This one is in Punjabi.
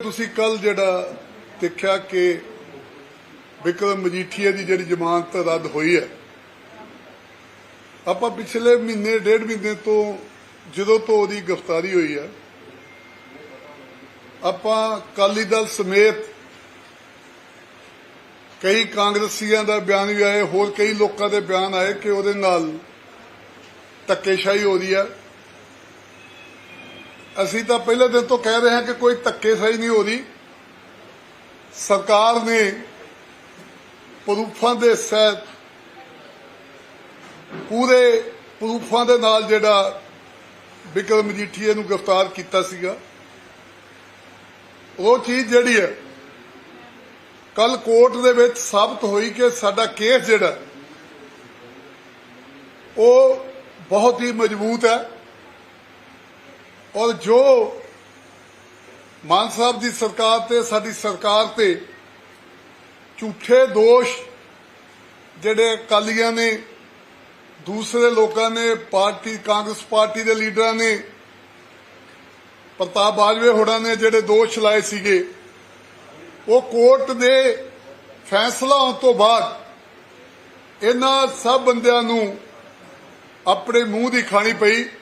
ਤੁਸੀਂ ਕੱਲ ਜਿਹੜਾ ਦੇਖਿਆ ਕਿ ਵਿਕਰਮ ਮਜੀਠੀਆ ਦੀ ਜਿਹੜੀ ਜ਼ਮਾਨਤ ਰੱਦ ਹੋਈ ਹੈ, ਆਪਾਂ ਪਿਛਲੇ ਮਹੀਨੇ, ਡੇਢ ਮਹੀਨੇ ਤੋਂ ਜਦੋਂ ਤੋਂ ਉਹਦੀ ਗ੍ਰਿਫਤਾਰੀ ਹੋਈ ਹੈ, ਆਪਾਂ ਕਾਲੀ ਦਲ ਸਮੇਤ ਕਈ ਕਾਂਗਰਸੀਆਂ ਦਾ ਬਿਆਨ ਵੀ ਆਏ, ਹੋਰ ਕਈ ਲੋਕਾਂ ਦੇ ਬਿਆਨ ਆਏ ਕਿ ਉਹਦੇ ਨਾਲ ਧੱਕੇਸ਼ਾਹੀ ਹੋ ਰਹੀ ਹੈ। ਅਸੀਂ ਤਾਂ ਪਹਿਲੇ ਦਿਨ ਤੋਂ ਕਹਿ ਰਹੇ ਹਾਂ ਕਿ ਕੋਈ ਧੱਕੇਸ਼ਾਹੀ ਨਹੀਂ ਹੋ ਰਹੀ। ਸਰਕਾਰ ਨੇ ਪ੍ਰੂਫਾਂ ਦੇ ਸਹਿਤ ਪੂਰੇ ਪ੍ਰੂਫਾਂ ਦੇ ਨਾਲ ਜਿਹੜਾ ਵਿਕਰਮ ਮਜੀਠੀਏ ਨੂੰ ਗ੍ਰਿਫਤਾਰ ਕੀਤਾ ਸੀਗਾ। ਉਹ ਚੀਜ਼ ਜਿਹੜੀ ਹੈ ਕੱਲ ਕੋਰਟ ਦੇ ਵਿੱਚ ਸਾਬਤ ਹੋਈ ਕਿ ਸਾਡਾ ਕੇਸ ਜਿਹੜਾ, ਉਹ ਬਹੁਤ ਹੀ ਮਜ਼ਬੂਤ ਹੈ। ਔਰ ਜੋ ਮਾਨ ਸਾਹਿਬ ਦੀ ਸਰਕਾਰ ਤੇ, ਸਾਡੀ ਸਰਕਾਰ ਤੇ ਝੂਠੇ ਦੋਸ਼ ਜਿਹੜੇ ਅਕਾਲੀਆਂ ਨੇ, ਦੂਸਰੇ ਲੋਕਾਂ ਨੇ, ਪਾਰਟੀ, ਕਾਂਗਰਸ ਪਾਰਟੀ ਦੇ ਲੀਡਰਾਂ ਨੇ, ਪ੍ਰਤਾਪ ਬਾਜਵੇ ਹੋਰਾਂ ਨੇ ਜਿਹੜੇ ਦੋਸ਼ ਲਾਏ ਸੀਗੇ, ਉਹ ਕੋਰਟ ਦੇ ਫੈਸਲਾ ਆਉਣ ਤੋਂ ਬਾਅਦ ਇਹਨਾਂ ਸਭ ਬੰਦਿਆਂ ਨੂੰ ਆਪਣੇ ਮੂੰਹ ਦੀ ਖਾਣੀ ਪਈ।